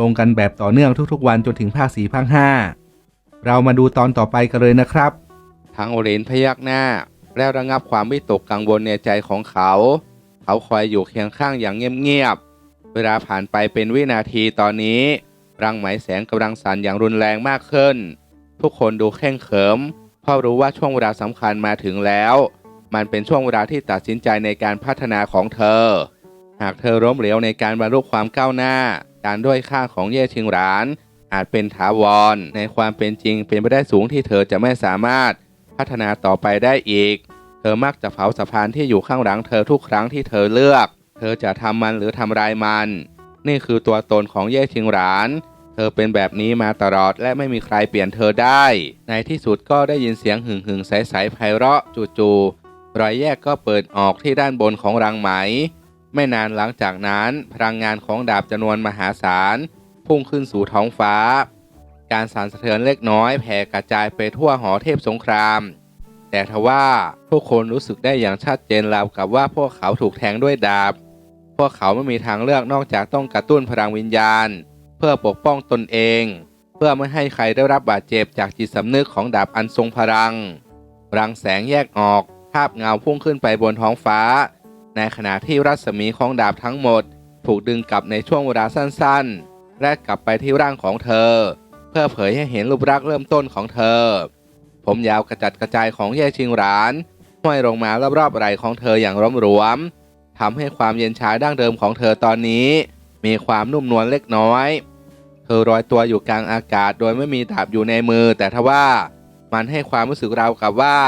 ลงกันแบบต่อเนื่องทุกๆ วันจนถึงภาคสี่ภาคห้าเรามาดูตอนต่อไปกันเลยนะครับ ทางโอเรนพยักหน้า แล้วระงับความวิตกกังวลในใจของเขา เขาคอยอยู่เคียงข้างอย่างเงียบๆ เวลาผ่านไปเป็นวินาทีตอนนี้ รังไหมแสงกำลังสั่นอย่างรุนแรงมากขึ้น ทุกคนดูแข้งเขิมเพราะรู้ว่าช่วงเวลาสำคัญมาถึงแล้ว มันเป็นช่วงเวลาที่ตัดสินใจในการพัฒนาของเธอ หากเธอล้มเหลวในการบรรลุความก้าวหน้า การด้อยค่าของเย่ชิงหราน อาจเป็นถาวร ในความเป็นจริงเป็นไปได้สูงที่เธอจะไม่สามารถพัฒนาต่อไปได้อีก เธอมักจะเผาสะพานที่อยู่ข้างหลังเธอทุกครั้งที่เธอเลือก เธอจะทำมันหรือทำลายมัน นี่คือตัวตนของเย่ชิงหราน เธอเป็นแบบนี้มาตลอดและไม่มีใครเปลี่ยนเธอได้ ในที่สุดก็ได้ยินเสียงหึ่งหึ่งๆใสๆไพเราะจู่ๆรอยแยกก็เปิดออกที่ด้านบนของรังไหม ไม่นานหลังจากนั้นพลังงานของดาบจำนวนมหาศาล พุ่งขึ้นสู่ท้องฟ้า การสั่นสะเทือนเล็กน้อยแผ่กระจายไปทั่วหอเทพสงคราม แต่ทว่าทุกคนรู้สึกได้อย่างชัดเจนราวกับว่าพวกเขาถูกแทงด้วยดาบ พวกเขาไม่มีทางเลือกนอกจากต้องกระตุ้นพลังวิญญาณ เพื่อปกป้องตนเอง เพื่อไม่ให้ใครได้รับบาดเจ็บจากจิตสำนึกของดาบอันทรงพลัง รังแสงแยกออกภาพเงาพุ่งขึ้นไปบนท้องฟ้า ในขณะที่รัศมีของดาบทั้งหมด ถูกดึงกลับในช่วงเวลาสั้นๆ และกลับไปที่ร่างของเธอ เพื่อเผยให้เห็นรูปลักษ์เริ่มต้นของเธอ ผมยาวกระจัดกระจายของเย่ชิงหรานห้อยลงมารอบๆไหล่ของเธออย่างร้มรวมทำให้ความเย็นชาดั้งเดิมของเธอตอนนี้ มีความนุ่มนวลเล็กน้อย เธอลอยตัวอยู่กลางอากาศโดยไม่มีดาบอยู่ในมือ แต่ทว่ามันให้ความรู้สึกราวกับว่า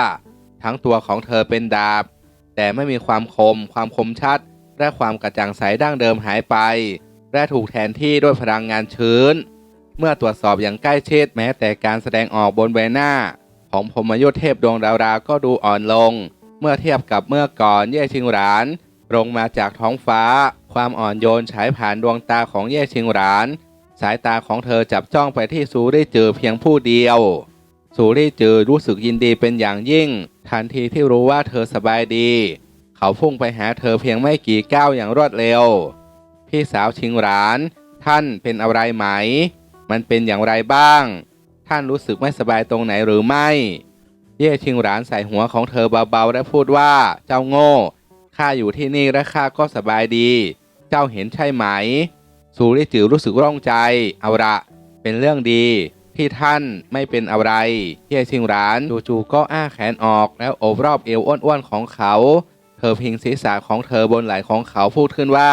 ทั้งตัวของเธอเป็นดาบ แต่ไม่มีความคม ความคมชัด และความกระจ่างใสดั้งเดิมหายไป และถูกแทนที่ด้วยพลังงานชื้น เมื่อตรวจสอบอย่างใกล้ชิดแม้แต่การแสดงออกบนใบหน้า ของพมยุทธเทพดวงดาวราก็ดูอ่อนลง เมื่อเทียบกับเมื่อก่อนเย่ชิงหรานลงมาจากท้องฟ้า ความอ่อนโยนฉายผ่านดวงตาของเย่ชิงหราน สายตาของเธอจับจ้องไปที่ซูรี่จือเพียงผู้เดียว ซูรี่จือรู้สึกยินดีเป็นอย่างยิ่ง ทันทีที่รู้ว่าเธอสบายดี เขาพุ่งไปหาเธอเพียงไม่กี่ก้าวอย่างรวดเร็ว พี่สาวชิงหราน ท่านเป็นอะไรไหม มันเป็นอย่างไรบ้าง ท่านรู้สึกไม่สบายตรงไหนหรือไม่ เย่ชิงหรานใส่หัวของเธอเบาๆและพูดว่าเจ้าโง่ข้าอยู่ที่นี่และข้าก็สบายดี เจ้าเห็นใช่ไหมสูริจิ๋วรู้สึกร่องใจ เอาละเป็นเรื่องดี ที่ท่านไม่เป็นอะไรเย่ชิงหรานจู่ๆก็อ้าแขนออกแล้วโอบรอบเอวอ้วนๆของเขา เธอพิงศีรษะของเธอบนไหล่ของเขาพูดขึ้นว่า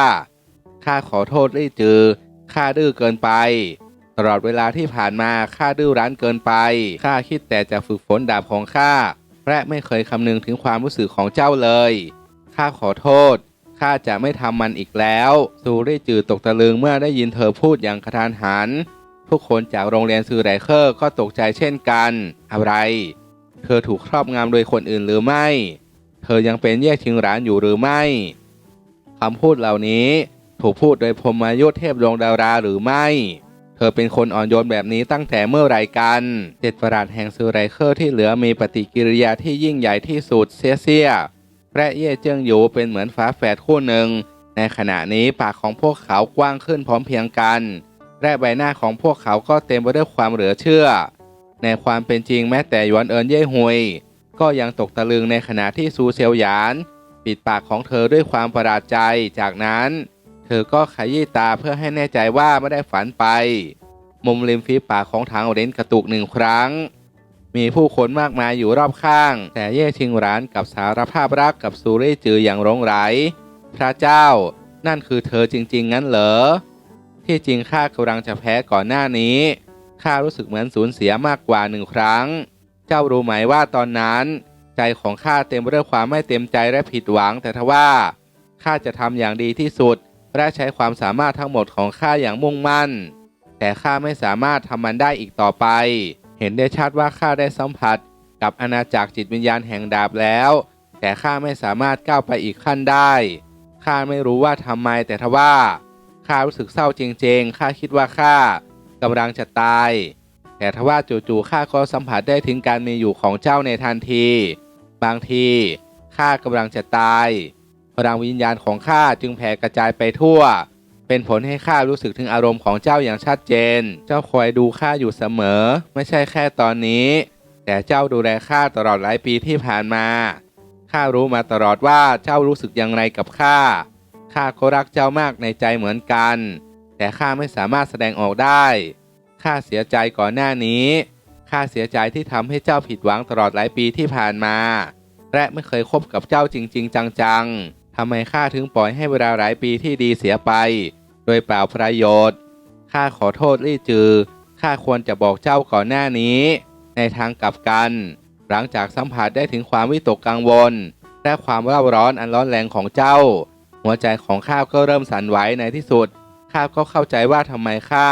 ข้าขอโทษลี่จือข้าดื้อเกินไป ตลอดเวลาที่ผ่านมาข้าดื้อรั้นเกินไปข้าคิดแต่จะฝึกฝนดาบของข้าและไม่เคยคำนึงถึงความรู้สึกของเจ้าเลยข้าขอโทษข้าจะไม่ทำมันอีกแล้วซูรี่จือตกตะลึงเมื่อได้ยินเธอพูดอย่างกระทานหัน ทุกคนจากโรงเรียนซือไรเคอร์ก็ตกใจเช่นกัน อะไร เธอถูกครอบงำโดยคนอื่นหรือไม่ เธอยังเป็นแยกชิงหรานอยู่หรือไม่คำพูดเหล่านี้ถูกพูดโดยพรหมยุทธเทพดวงดาราหรือไม่ เธอเป็นคนอ่อนโยนแบบนี้ตั้งแต่เมื่อไรกันเจ็ดประหลาดแห่งซูไรเคอร์ที่เหลือมีปฏิกิริยาที่ยิ่งใหญ่ที่สุดเซียเซียและเย่เจิ้งหยูเป็นเหมือนฝาแฝดคู่หนึ่ง ในขณะนี้ปากของพวกเขากว้างขึ้นพร้อมเพียงกัน และใบหน้าของพวกเขาก็เต็มไปด้วยความเหลือเชื่อ ในความเป็นจริงแม้แต่ยวนเอินเย่ฮุยก็ยังตกตะลึงในขณะที่ซูเซียวหยาน ปิดปากของเธอด้วยความประหลาดใจ จากนั้น เธอก็ขยี้ตาเพื่อให้แน่ใจว่าไม่ได้ฝันไป มุมริมฝีปากของทางเรนกระตุกหนึ่งครั้ง มีผู้คนมากมายอยู่รอบข้าง แต่เย่ชิงหรานกับสารภาพรักกับซูรี่จืออย่างหลงไหล พระเจ้า นั่นคือเธอจริง ๆ งั้นเหรอ ที่จริงข้ากำลังจะแพ้ก่อนหน้านี้ข้ารู้สึกเหมือนสูญเสียมากกว่าหนึ่งครั้ง เจ้ารู้ไหมว่าตอนนั้น ใจของข้าเต็มไปด้วยความไม่เต็มใจและผิดหวังแต่ทว่าข้าจะทำอย่างดีที่สุด และใช้ความสามารถทั้งหมดของข้าอย่างมุ่งมั่น แต่ข้าไม่สามารถทำมันได้อีกต่อไป เห็นได้ชัดว่าข้าได้สัมผัส กับอาณาจักรจิตวิญญาณแห่งดาบแล้ว แต่ข้าไม่สามารถก้าวไปอีกขั้นได้ข้าไม่รู้ว่าทำไมแต่ทว่า ข้ารู้สึกเศร้าจริงๆ ข้าคิดว่าข้ากำลังจะตาย แต่ทว่าจู่ๆข้าก็สัมผัสได้ถึงการมีอยู่ของเจ้าในทันที บางทีข้ากำลังจะตาย พลังวิญญาณของข้าจึงแผ่กระจายไปทั่ว เป็นผลให้ข้ารู้สึกถึงอารมณ์ของเจ้าอย่างชัดเจน เจ้าคอยดูข้าอยู่เสมอ ไม่ใช่แค่ตอนนี้ แต่เจ้าดูแลข้าตลอดหลายปีที่ผ่านมา ข้ารู้มาตลอดว่าเจ้ารู้สึกอย่างไรกับข้า ข้าก็รักเจ้ามากในใจเหมือนกัน แต่ข้าไม่สามารถแสดงออกได้ข้าเสียใจก่อนหน้านี้ข้าเสียใจที่ทำให้เจ้าผิดหวังตลอดหลายปีที่ผ่านมา และไม่เคยคบกับเจ้าจริง ๆ จังๆทำไมข้าถึงปล่อยให้เวลาหลายปีที่ดีเสียไป โดยเปล่าประโยชน์ข้าขอโทษลี่จือข้าควรจะบอกเจ้าก่อนหน้านี้ ในทางกลับกัน หลังจากสัมผัสได้ถึงความวิตกกังวล และความเร่าร้อนอันร้อนแรงของเจ้า หัวใจของข้าก็เริ่มสั่นไหวในที่สุดข้าก็เข้าใจว่าทำไมข้า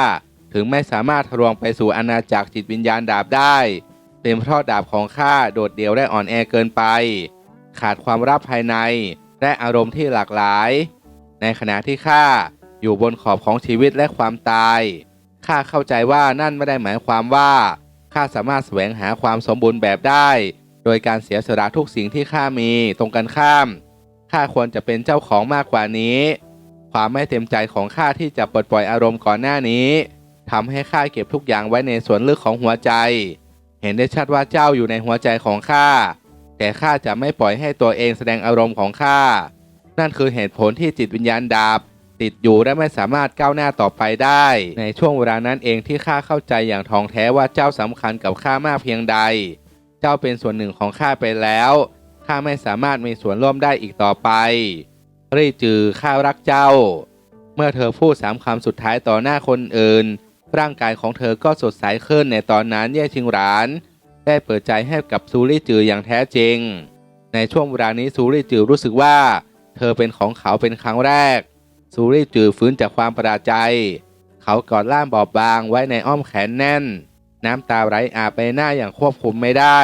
ถึงไม่สามารถทะลวงไปสู่อาณาจักรจิตวิญญาณดาบได้ เป็นเพราะดาบของข้าโดดเดี่ยวและอ่อนแอเกินไป ขาดความรับภายในและอารมณ์ที่หลากหลาย ในขณะที่ข้าอยู่บนขอบของชีวิตและความตายข้าเข้าใจว่านั่นไม่ได้หมายความว่าข้าสามารถแสวงหาความสมบูรณ์แบบได้ โดยการเสียสละทุกสิ่งที่ข้ามีตรงกันข้าม ข้าควรจะเป็นเจ้าของมากกว่านี้ ความไม่เต็มใจของข้าที่จะปลดปล่อยอารมณ์ก่อนหน้านี้ทำให้ข้าเก็บทุกอย่างไว้ในส่วนลึกของหัวใจ เห็นได้ชัดว่าเจ้าอยู่ในหัวใจของข้า แต่ข้าจะไม่ปล่อยให้ตัวเองแสดงอารมณ์ของข้า นั่นคือเหตุผลที่จิตวิญญาณดาบ ติดอยู่และไม่สามารถก้าวหน้าต่อไปได้ ในช่วงเวลานั้นเองที่ข้าเข้าใจอย่างทองแท้ว่าเจ้าสำคัญกับข้ามากเพียงใด เจ้าเป็นส่วนหนึ่งของข้าไปแล้ว ข้าไม่สามารถมีส่วนร่วมได้อีกต่อไปรีจือข้ารักเจ้า เมื่อเธอพูดสามคำสุดท้ายต่อหน้าคนอื่น ร่างกายของเธอก็สดใสขึ้นในตอนนั้นแย่ชิงหราน ได้เปิดใจให้กับซูรี่จืออย่างแท้จริง ในช่วงเวลานี้ซูรี่จือรู้สึกว่า เธอเป็นของเขาเป็นครั้งแรก ซูรี่จือฟื้นจากความประหลาดใจ เขากอดล่ามบอบบางไว้ในอ้อมแขนแน่น น้ำตาไหลอาบไปหน้าอย่างควบคุมไม่ได้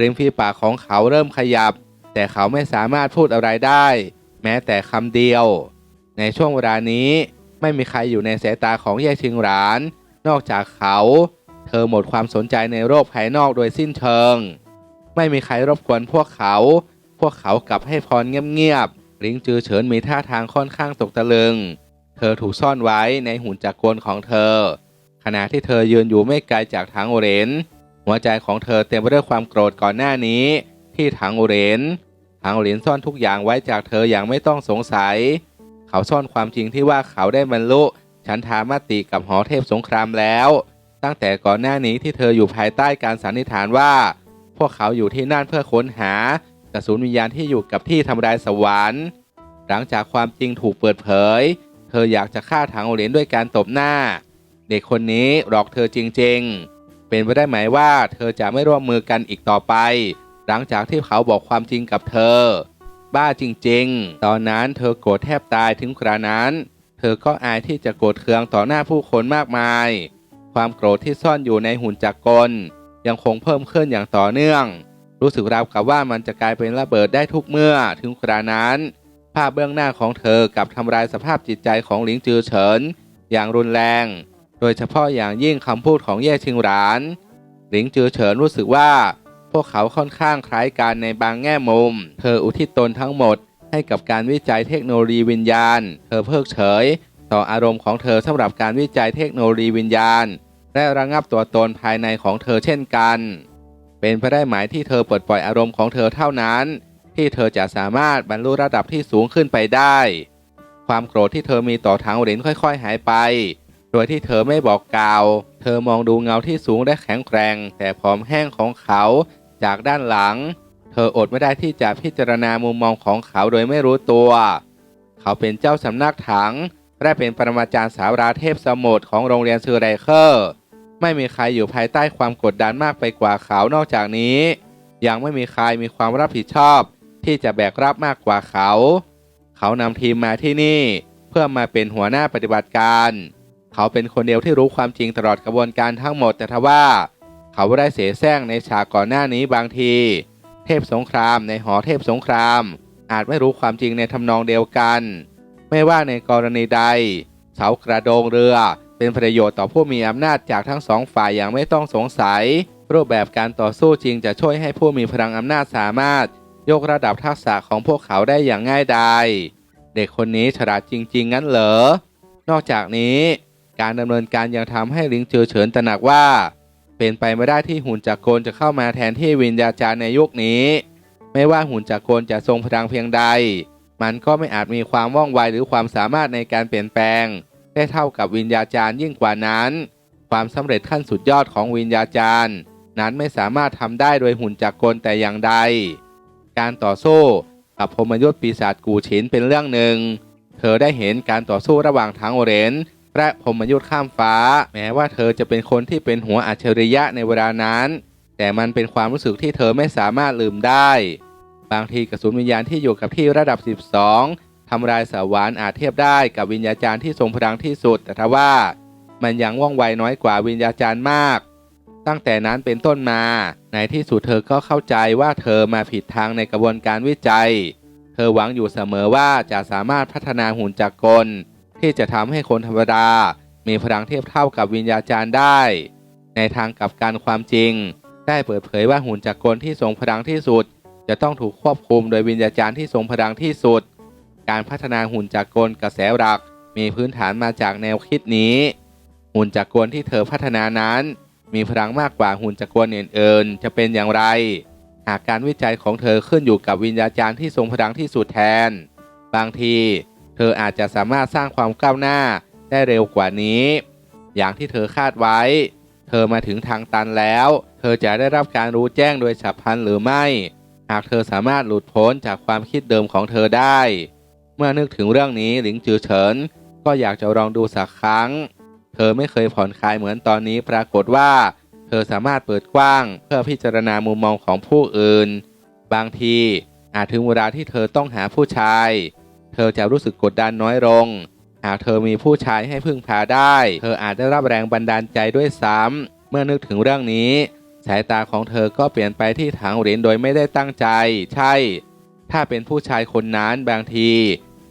ริมฝีปากของเขาเริ่มขยับ แต่เขาไม่สามารถพูดอะไรได้ แม้แต่คำเดียว ในช่วงเวลานี้ไม่มีใครอยู่ในสายตาของแย่ชิงหราน นอกจากเขา เธอหมดความสนใจในโลกภายนอกโดยสิ้นเชิง ไม่มีใครรบกวนพวกเขา พวกเขากลับให้พรเงียบๆลิงจือเฉินมีท่าทางค่อนข้างตกตะลึง เธอถูกซ่อนไว้ในหุ่นจักรกลของเธอ ขณะที่เธอยืนอยู่ไม่ไกลจากถังโอเรน หัวใจของเธอเต็มไปด้วยความโกรธก่อนหน้านี้ ที่ถังโอเรนถังโอเรนซ่อนทุกอย่างไว้จากเธออย่างไม่ต้องสงสัย เขาซ่อนความจริงที่ว่าเขาได้บรรลุฉันทามติกับหอเทพสงครามแล้ว ตั้งแต่ก่อนหน้านี้ที่เธออยู่ภายใต้การสันนิษฐานว่า พวกเขาอยู่ที่นั่นเพื่อค้นหากระสุนวิญญาณที่อยู่กับที่ทำลายสวรรค์หลังจากความจริงถูกเปิดเผย เธออยากจะฆ่าถังเหรียญด้วยการตบหน้า เด็กคนนี้หลอกเธอจริงๆ เป็นไปได้ไหมว่า เธอจะไม่ร่วมมือกันอีกต่อไป หลังจากที่เขาบอกความจริงกับเธอ บ้าจริงๆ ตอนนั้นเธอโกรธแทบตายถึงกระนั้น เธอก็อายที่จะโกรธเคืองต่อหน้าผู้คนมากมาย ความโกรธที่ซ่อนอยู่ในหุ่นจักรกล ยังคงเพิ่มขึ้นอย่างต่อเนื่อง รู้สึกราวกับว่ามันจะกลายเป็นระเบิดได้ทุกเมื่อถึงกระนั้น ภาพเบื้องหน้าของเธอกับทำลายสภาพจิตใจของหลิงจือเฉินอย่างรุนแรง โดยเฉพาะอย่างยิ่งคำพูดของเย่ชิงหราน หลิงจือเฉินรู้สึกว่า พวกเขาค่อนข้างคล้ายกันในบางแง่มุม เธออุทิศตนทั้งหมด ให้กับการวิจัยเทคโนโลยีวิญญาณ เธอเพิกเฉย ต่ออารมณ์ของเธอสำหรับการวิจัยเทคโนโลยีวิญญาณ และระงับตัวตนภายในของเธอเช่นกัน เป็นไปได้หมายที่เธอปลดปล่อยอารมณ์ของเธอเท่านั้น ที่เธอจะสามารถบรรลุระดับที่สูงขึ้นไปได้ ความโกรธที่เธอมีต่อทางเหรียญค่อย ๆ หายไป โดยที่เธอไม่บอกกล่าว เธอมองดูเงาที่สูงและแข็งแกร่ง แต่ผอมแห้งของเขาจากด้านหลัง เธออดไม่ได้ที่จะพิจารณามุมมองของเขาโดยไม่รู้ตัว เขาเป็นเจ้าสำนักถัง และเป็นปรมาจารย์สาวราเทพสมุทรของโรงเรียนซือไรเคอร์ ไม่มีใครอยู่ภายใต้ความกดดันมากไปกว่าเขานอกจากนี้ ยังไม่มีใครมีความรับผิดชอบ ที่จะแบกรับมากกว่าเขา เขานำทีมมาที่นี่ เพื่อมาเป็นหัวหน้าปฏิบัติการ เขาเป็นคนเดียวที่รู้ความจริงตลอดกระบวนการทั้งหมดแต่ทว่า เขาได้เสแสร้งในฉากก่อนหน้านี้บางที เทพสงครามในหอเทพสงคราม อาจไม่รู้ความจริงในทำนองเดียวกัน ไม่ว่าในกรณีใด เสากระโดงเรือเป็นประโยชน์ต่อผู้มีอำนาจจากทั้งสองฝ่ายอย่างไม่ต้องสงสัย รูปแบบการต่อสู้จริงจะช่วยให้ผู้มีพลังอำนาจสามารถ ยกระดับทักษะของพวกเขาได้อย่างง่ายดายเด็กคนนี้ฉลาดจริง ๆ งั้นเหรอนอกจากนี้ การดำเนินการยังทำให้ลิงจือเฉินตระหนักว่า เป็นไปไม่ได้ที่หุ่นจักรกลจะเข้ามาแทนที่วิญญาจารย์ในยุคนี้ ไม่ว่าหุ่นจักรกลจะทรงพลังเพียงใด มันก็ไม่อาจมีความว่องไวหรือความสามารถในการเปลี่ยนแปลง ได้เท่ากับวิญญาจารย์ยิ่งกว่านั้น ความสำเร็จขั้นสุดยอดของวิญญาจารย์นั้นไม่สามารถทำได้โดยหุ่นจักรกลแต่อย่างใด การต่อสู้กับพมยุทธปีศาจกูฉินเป็นเรื่องหนึ่ง เธอได้เห็นการต่อสู้ระหว่างทางโอเรน และพรมยุทธข้ามฟ้า แม้ว่าเธอจะเป็นคนที่เป็นหัวอัจฉริยะในเวลานั้น แต่มันเป็นความรู้สึกที่เธอไม่สามารถลืมได้ บางทีกระสุนวิญญาณที่อยู่กับที่ระดับ 12 ทำลายสวรรค์อาจเทียบได้กับวิญญาจารย์ที่ทรงพลังที่สุด แต่ทว่า มันยังว่องไวน้อยกว่าวิญญาจารย์มาก ตั้งแต่นั้นเป็นต้นมา ในที่สุดเธอก็เข้าใจว่าเธอมาผิดทางในกระบวนการวิจัย เธอหวังอยู่เสมอว่าจะสามารถพัฒนาหุ่นจักรกล ที่จะทำให้คนธรรมดา มีพลังเทียบเท่ากับวิญญาจารย์ได้ ในทางกลับการความจริง ได้เปิดเผยว่าหุ่นจักรกลที่ทรงพลังที่สุด จะต้องถูกควบคุมโดยวิญญาจารย์ที่ทรงพลังที่สุด การพัฒนาหุ่นจักรกลกระแสหลัก มีพื้นฐานมาจากแนวคิดนี้ หุ่นจักรกลที่เธอพัฒนานั้น มีพลังมากกว่าหุ่นจักรกลอื่นๆ จะเป็นอย่างไร หากการวิจัยของเธอขึ้นอยู่กับวิญญาจารย์ที่ทรงพลังที่สุดแทน บางที เธออาจจะสามารถสร้างความก้าวหน้าได้เร็วกว่านี้ อย่างที่เธอคาดไว้ เธอมาถึงทางตันแล้ว เธอจะได้รับการรู้แจ้งโดยฉับพลันหรือไม่ หากเธอสามารถหลุดพ้นจากความคิดเดิมของเธอได้ เมื่อนึกถึงเรื่องนี้หลิงจือเฉิน ก็อยากจะลองดูสักครั้ง เธอไม่เคยผ่อนคลายเหมือนตอนนี้ปรากฏว่า เธอสามารถเปิดกว้าง เพื่อพิจารณามุมมองของผู้อื่น บางทีอาจถึงเวลาที่เธอต้องหาผู้ชาย เธอจะรู้สึกกดดันน้อยลง หากเธอมีผู้ชายให้พึ่งพาได้ เธออาจได้รับแรงบันดาลใจด้วยซ้ำเมื่อนึกถึงเรื่องนี้ สายตาของเธอก็เปลี่ยนไปที่ถังเหรียญโดยไม่ได้ตั้งใจ ใช่ ถ้าเป็นผู้ชายคนนั้นบางที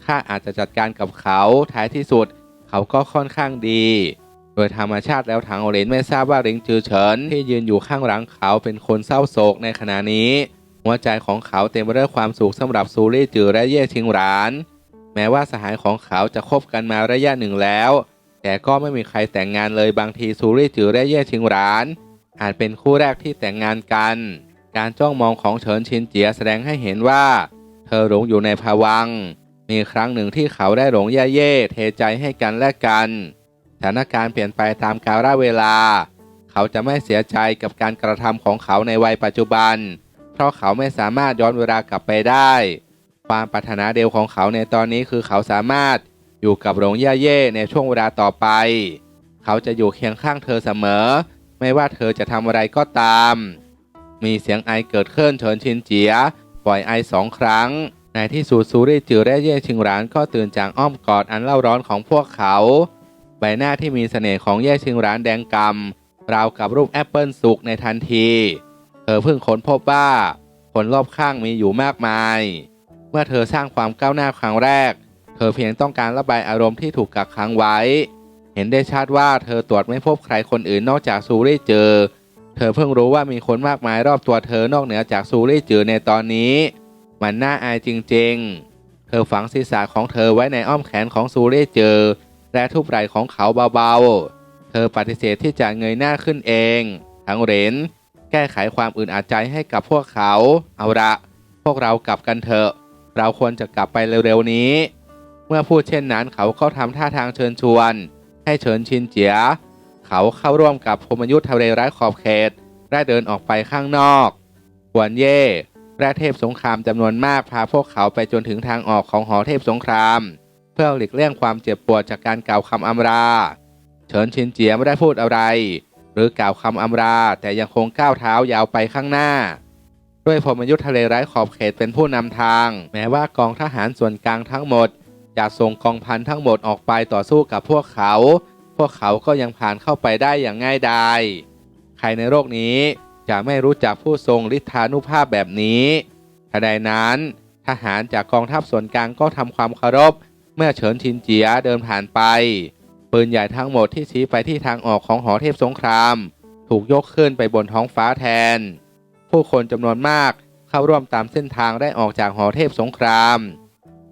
ข้าอาจจะจัดการกับเขาท้ายที่สุด เขาก็ค่อนข้างดี โดยธรรมชาติแล้วถังเหรียญไม่ทราบว่าหลิงจือเฉินที่ยืนอยู่ข้างหลังเขาเป็นคนเศร้าโศกในขณะนี้หัวใจของเขาเต็มไปด้วยความสุขสำหรับซูรี่จือและเย่ชิงหราน แม้ว่าสหายของเขาจะคบกันมาระยะหนึ่งแล้ว แต่ก็ไม่มีใครแต่งงานเลยบางทีซูรี่จือและเย่ชิงหราน อาจเป็นคู่แรกที่แต่งงานกัน การจ้องมองของเฉินชินเจียแสดงให้เห็นว่า เธอหลงอยู่ในภวัง มีครั้งหนึ่งที่เขาได้หลงเย่เย่เทใจให้กันและกันสถานการณ์เปลี่ยนไปตามกาลเวลา เขาจะไม่เสียใจกับการกระทำของเขาในวัยปัจจุบัน เพราะเขาไม่สามารถย้อนเวลากลับไปได้ ความปรารถนาเดียวของเขาในตอนนี้คือเขาสามารถอยู่กับหลงย่เย่ในช่วงเวลาต่อไป เขาจะอยู่เคียงข้างเธอเสมอ ไม่ว่าเธอจะทำอะไรก็ตาม มีเสียงไอเกิดขึ้นเฉินชินเจีย ปล่อยไอสองครั้ง ในที่สุดซูรี่จือและเย่ชิงหรานก็ตื่นจากอ้อมกอดอันเล่าร้อนของพวกเขา ใบหน้าที่มีเสน่ห์ของเย่ชิงหรานแดงกำราวกับรูปแอปเปิลสุกในทันที เธอเพิ่งค้นพบว่าคนรอบข้างมีอยู่มากมาย เมื่อเธอสร้างความก้าวหน้าครั้งแรก เธอเพียงต้องการระบายอารมณ์ที่ถูกกักขังไว้ เห็นได้ชัดว่าเธอตรวจไม่พบใครคนอื่นนอกจากซูรี่เจอ เธอเพิ่งรู้ว่ามีคนมากมายรอบตัวเธอนอกเหนือจากซูรี่จือในตอนนี้ มันน่าอายจริงๆ เธอฝังศีรษะของเธอไว้ในอ้อมแขนของซูรี่จือและทุบไหล่ของเขาเบาๆ เธอปฏิเสธที่จะเงยหน้าขึ้นเอง ทั้งเรนแก้ไขความอื่นอาจใจให้กับพวกเขา เอาละ พวกเรากลับกันเถอะ เราควรจะกลับไปเร็วๆนี้ เมื่อพูดเช่นนั้นเขาก็ทำท่าทางเชิญชวน ให้เฉินชินเจีย เขาเข้าร่วมกับพมยุทธ์ทะเลร้ายขอบเขตและเดินออกไปข้างนอกกวนเย่และเทพสงครามจำนวนมากพาพวกเขาไปจนถึงทางออกของหอเทพสงคราม เพื่อหลีกเลี่ยงความเจ็บปวดจากการกล่าวคำอำลาเฉินชินเจียไม่ได้พูดอะไร หรือกล่าวคำอำลาแต่ยังคงก้าวเท้ายาวไปข้างหน้า ด้วยพมยุทธ์ทะเลร้ายขอบเขตเป็นผู้นำทาง แม้ว่ากองทหารส่วนกลางทั้งหมด จะส่งกองพันทั้งหมดออกไปต่อสู้กับพวกเขา พวกเขาก็ยังผ่านเข้าไปได้อย่างง่ายดายใครในโลกนี้จะไม่รู้จักผู้ทรงฤทธานุภาพแบบนี้ทันใดนั้น ทหารจากกองทัพส่วนกลางก็ทำความเคารพ เมื่อเฉินชินเจียเดินผ่านไปปืนใหญ่ทั้งหมดที่ชี้ไปที่ทางออกของหอเทพสงคราม ถูกยกขึ้นไปบนท้องฟ้าแทน ผู้คนจำนวนมากเข้าร่วมตามเส้นทางได้ออกจากหอเทพสงคราม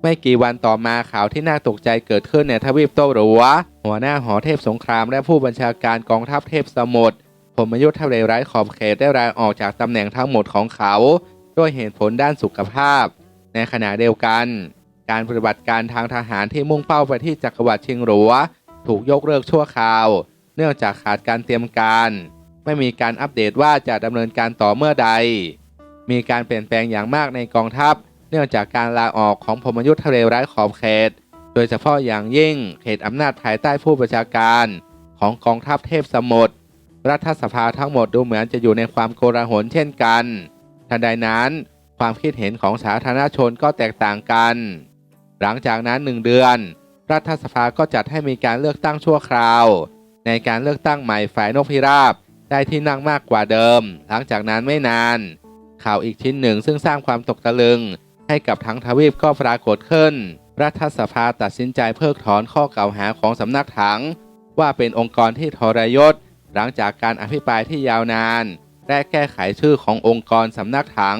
ไม่กี่วันต่อมาข่าวที่น่าตกใจเกิดขึ้นในทวีปโตหรัวหัวหน้าหอเทพสงครามและผู้บัญชาการกองทัพเทพสมุทรผมยุทธทเลไร้ขอบเขตได้ลาออกจากตำแหน่งทั้งหมดของเขาด้วยเหตุผลด้านสุขภาพ ในขณะเดียวกัน การปฏิบัติการทางทหารที่มุ่งเป้าไปที่จักรวรรดิเชียงหลัวถูกยกเลิกชั่วคราว เนื่องจากขาดการเตรียมการ ไม่มีการอัปเดตว่าจะดำเนินการต่อเมื่อใด มีการเปลี่ยนแปลงอย่างมากในกองทัพ เนื่องจากการลาออกของพลยุทธ์ทะเลร้ายขอบเขต โดยเฉพาะอย่างยิ่งเขตอำนาจภายใต้ผู้บัญชาการของกองทัพเทพสมุทรรัฐสภาทั้งหมดดูเหมือนจะอยู่ในความโกลาหลเช่นกัน ทันใดนั้น ความคิดเห็นของสาธารณชนก็แตกต่างกัน หลังจากนั้นหนึ่งเดือน รัฐสภาก็จัดให้มีการเลือกตั้งชั่วคราว ในการเลือกตั้งใหม่ฝ่ายนกพิราบ ได้ที่นั่งมากกว่าเดิม หลังจากนั้นไม่นาน ข่าวอีกชิ้นหนึ่งซึ่งสร้างความตกตะลึง ให้กับทั้งทวีปก็ปรากฏขึ้น รัฐสภาตัดสินใจเพิกถอนข้อกล่าวหาของสำนักถัง ว่าเป็นองค์กรที่ทรยศ หลังจากการอภิปรายที่ยาวนาน และแก้ไขชื่อขององค์กรสำนักถัง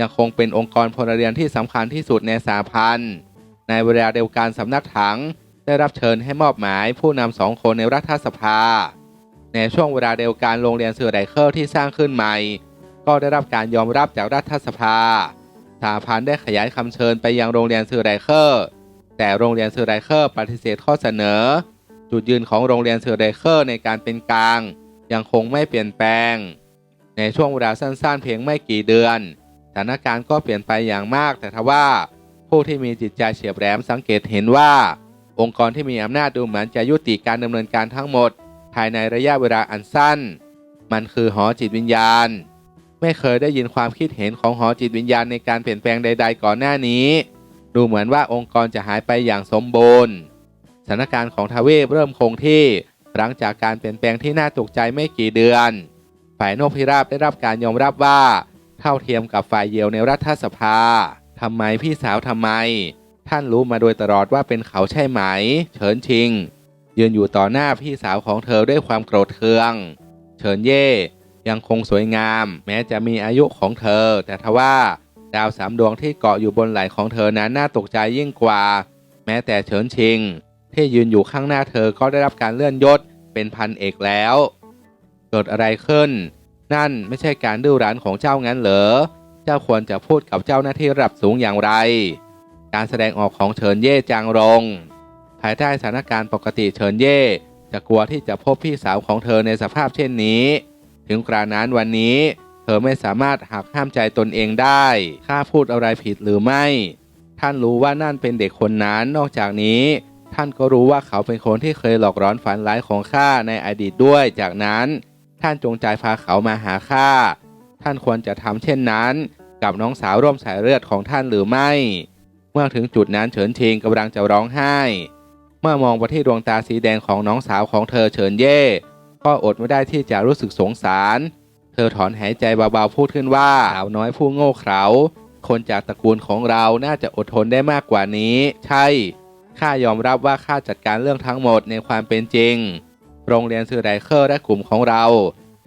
ยังคงเป็นองค์กรพลเรือนที่สำคัญที่สุดในสาพันธ์ในเวลาเดียวกันสำนักถัง ได้รับเชิญให้มอบหมายผู้นำสองคนในรัฐสภา ในช่วงเวลาเดียวกันโรงเรียนเสือไดเคิลที่สร้างขึ้นใหม่ ก็ได้รับการยอมรับจากรัฐสภาสาพันธ์ได้ขยายคำเชิญไปยังโรงเรียนเสือไดเคิลแต่โรงเรียนเสือไดเคิลปฏิเสธข้อเสนอ จุดยืนของโรงเรียนเสือไดเคิลในการเป็นกลาง ยังคงไม่เปลี่ยนแปลง ในช่วงเวลาสั้นๆ เพียงไม่กี่เดือนสถานการณ์ก็เปลี่ยนไปอย่างมาก แต่ทว่าผู้ที่มีจิตใจเฉียบแหลมสังเกตเห็นว่า องค์กรที่มีอำนาจดูเหมือนจะยุติการดำเนินการทั้งหมด ภายในระยะเวลาอันสั้น มันคือหอจิตวิญญาณ ไม่เคยได้ยินความคิดเห็นของหอจิตวิญญาณในการเปลี่ยนแปลงใด ๆ ก่อนหน้านี้ ดูเหมือนว่าองค์กรจะหายไปอย่างสมบูรณ์สถานการณ์ของทาเวศเริ่มคงที่หลังจากการเปลี่ยนแปลงที่น่าตกใจไม่กี่เดือน ฝ่ายนกพิราบได้รับการยอมรับว่า เท่าเทียมกับฝ่ายเยียวในรัฐสภาทำไมพี่สาวทำไม ท่านรู้มาโดยตลอดว่าเป็นเขาใช่ไหม เฉินชิง ยืนอยู่ต่อหน้าพี่สาวของเธอด้วยความโกรธเคือง เฉินเย่ยังคงสวยงาม แม้จะมีอายุของเธอ แต่ทว่าดาวสามดวงที่เกาะอยู่บนไหล่ของเธอนั้นน่าตกใจยิ่งกว่า แม้แต่เฉินชิง ที่ยืนอยู่ข้างหน้าเธอก็ได้รับการเลื่อนยศเป็นพันเอกแล้ว เกิดอะไรขึ้น นั่นไม่ใช่การดื้อรั้นของเจ้างั้นเหรอเจ้าควรจะพูดกับเจ้าหน้าที่ระดับสูงอย่างไร การแสดงออกของเฉินเย่จางรง ภายใต้สถานการณ์ปกติเฉินเย่จะกลัวที่จะพบพี่สาวของเธอในสภาพเช่นนี้ ถึงกรานั้นวันนี้ เธอไม่สามารถหักห้ามใจตนเองได้ข้าพูดอะไรผิดหรือไม่ ท่านรู้ว่านั่นเป็นเด็กคนนั้นนอกจากนี้ ท่านก็รู้ว่าเขาเป็นคนที่เคยหลอกร้อนฝันร้ายของข้าในอดีตด้วย จากนั้น ท่านจงใจพาเขามาหาข้าท่านควรจะทำเช่นนั้น กับน้องสาวร่วมสายเลือดของท่านหรือไม่ เมื่อถึงจุดนั้นเฉินชิงกำลังจะร้องไห้ มื่อมองไปที่ดวงตาสีแดงของน้องสาวของเธอเฉินเย่ก็อดไม่ได้ที่จะรู้สึกสงสาร เธอถอนหายใจเบาๆพูดขึ้นว่าสาวน้อยผู้โง่เขลาคนจากตระกูลของเราน่าจะอดทนได้มากกว่านี้ ใช่ ข้ายอมรับว่าข้าจัดการเรื่องทั้งหมดในความเป็นจริง โรงเรียนสื่อไรเคอร์และกลุ่มของเรา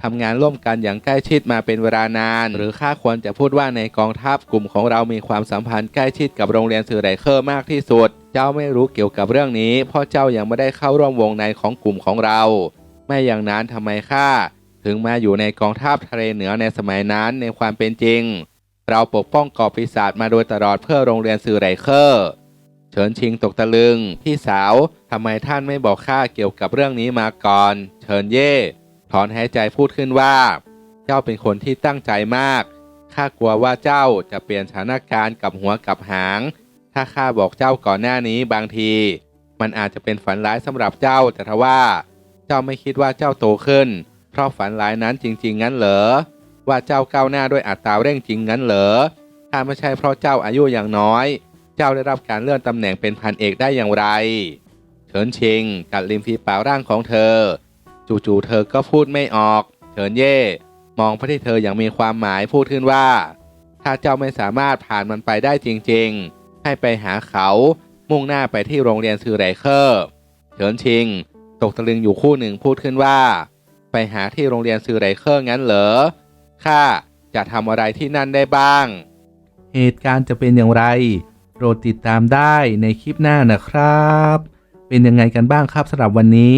ทำงานร่วมกันอย่างใกล้ชิดมาเป็นเวลานาน หรือข้าควรจะพูดว่าในกองทัพกลุ่มของเรามีความสัมพันธ์ใกล้ชิดกับโรงเรียนสื่อไดเคอร์มากที่สุด เจ้าไม่รู้เกี่ยวกับเรื่องนี้เพราะเจ้ายังไม่ได้เข้าร่วมวงในของกลุ่มของเรา ไม่อย่างนั้นทำไมข้าถึงมาอยู่ในกองทัพทะเลเหนือในสมัยนั้นในความเป็นจริง เราปกป้องกอบปีศาจมาโดยตลอดเพื่อโรงเรียนสื่อไดเคอร์เฉินชิงตกตะลึง พี่สาวทำไมท่านไม่บอกข้าเกี่ยวกับเรื่องนี้มาก่อน เฉินเย่ ถอนหายใจพูดขึ้นว่า เจ้าเป็นคนที่ตั้งใจมาก ข้ากลัวว่าเจ้าจะเปลี่ยนสถานการณ์กับหัวกับหาง ถ้าข้าบอกเจ้าก่อนหน้านี้บางที มันอาจจะเป็นฝันร้ายสำหรับเจ้าแต่ทว่า เจ้าไม่คิดว่าเจ้าโตขึ้น เพราะฝันร้ายนั้นจริง ๆ งั้นเหรอ ว่าเจ้าก้าวหน้าด้วยอัตราเร่งจริงงั้นเหรอ ถ้าไม่ใช่เพราะเจ้าอายุอย่างน้อย เจ้าได้รับการเลื่อนตำแหน่งเป็นพันเอกได้อย่างไร เฉินชิงกัดริมฝีปากร่างของเธอ จู่ๆเธอก็พูดไม่ออกเฉินเย่ มองไปที่เธออย่างมีความหมายพูดขึ้นว่า ถ้าเจ้าไม่สามารถผ่านมันไปได้จริงๆ ให้ไปหาเขามุ่งหน้าไปที่โรงเรียนซือไรเคอร์เฉินชิง ตกตะลึงอยู่คู่หนึ่งพูดขึ้นว่า ไปหาที่โรงเรียนซือไรเคอร์งั้นเหรอข้าจะทำอะไรที่นั่นได้บ้าง เหตุการณ์จะเป็นอย่างไรโปรดติดตามได้ในคลิปหน้านะครับ เป็นยังไงกันบ้างครับสำหรับวันนี้